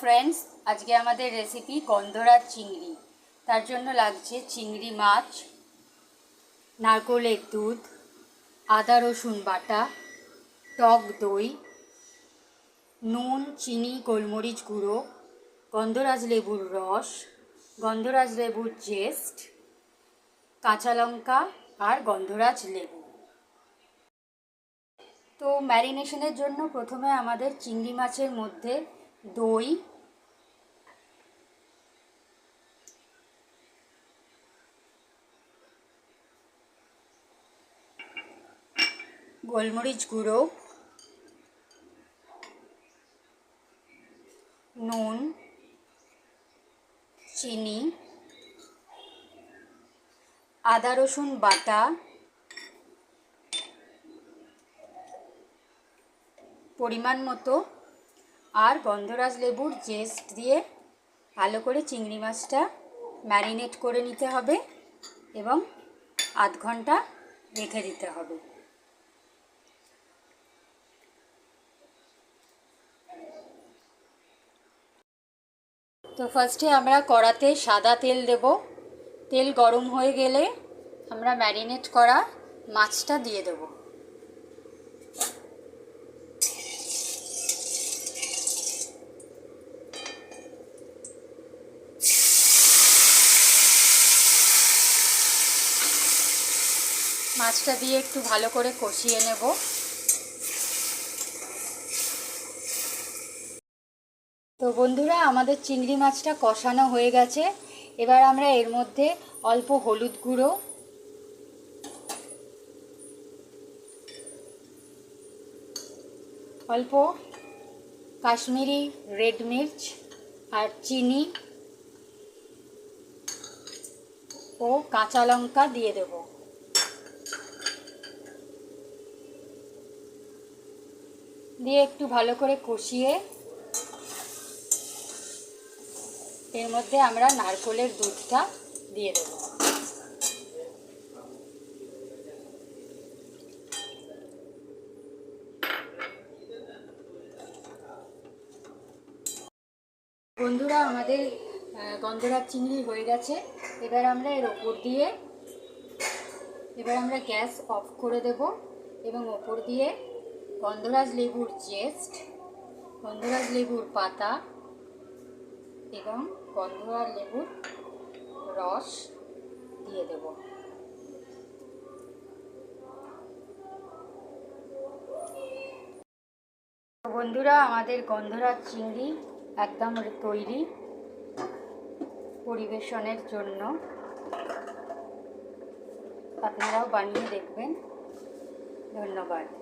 Friends আজকে আমাদের recipe গন্ধরাজ চিংড়ি। তার জন্য লাগছে চিংড়ি মাছ, নারকোলের দুধ, আদা রসুন বাটা, টক দই, নুন, চিনি, গোলমরিচ গুঁড়ো, গন্ধরাজ লেবুর রস, গন্ধরাজ লেবুর জেস্ট কাঁচা লঙ্কা আর গন্ধরাজ লেবু। তো ম্যারিনেশনের জন্য প্রথমে আমাদের চিংড়ি মাছের মধ্যে দই। গোলমরিচ গুঁড়ো। নুন। চিনি। আদা রসুন বাটা। পরিমাণ মতো আর গন্ধরাজ লেবুর জেস্ট দিয়ে ভালো করে চিংড়ি মাছটা ম্যারিনেট করে নিতে হবে এবং আধ ঘণ্টা রেখে দিতে হবে। তো ফার্স্টে আমরা কড়াতে সাদা তেল দেব। তেল গরম হয়ে গেলে আমরা ম্যারিনেট করা মাছটা দিয়ে দেবো। মাছটা দিয়ে একটু ভালো করে কষিয়ে নেব। তো বন্ধুরা, আমাদের চিংড়ি মাছটা কষানো হয়ে গেছে। এবার আমরা এর মধ্যে অল্প হলুদ গুঁড়ো, অল্প কাশ্মীরি রেড মির্চ আর চিনি ও কাঁচা লঙ্কা দিয়ে দেবো। দিয়ে একটু ভালো করে কষিয়ে এর মধ্যে আমরা নারকোলের দুধটা দিয়ে দেব। বন্ধুরা, আমাদের গন্ধরাজ চিংড়ি হয়ে গেছে। এবার আমরা এর ওপর দিয়ে, এবার আমরা গ্যাস অফ করে দেব এবং ওপর দিয়ে গন্ধরাজ লেবুর জেস্ট, গন্ধরাজ লেবুর পাতা এবং গন্ধরাজ লেবুর রস দিয়ে দেব। বন্ধুরা, আমাদের গন্ধরাজ চিংড়ি একদম তৈরি পরিবেশনের জন্য। আপনারাও বানিয়ে দেখবেন। ধন্যবাদ।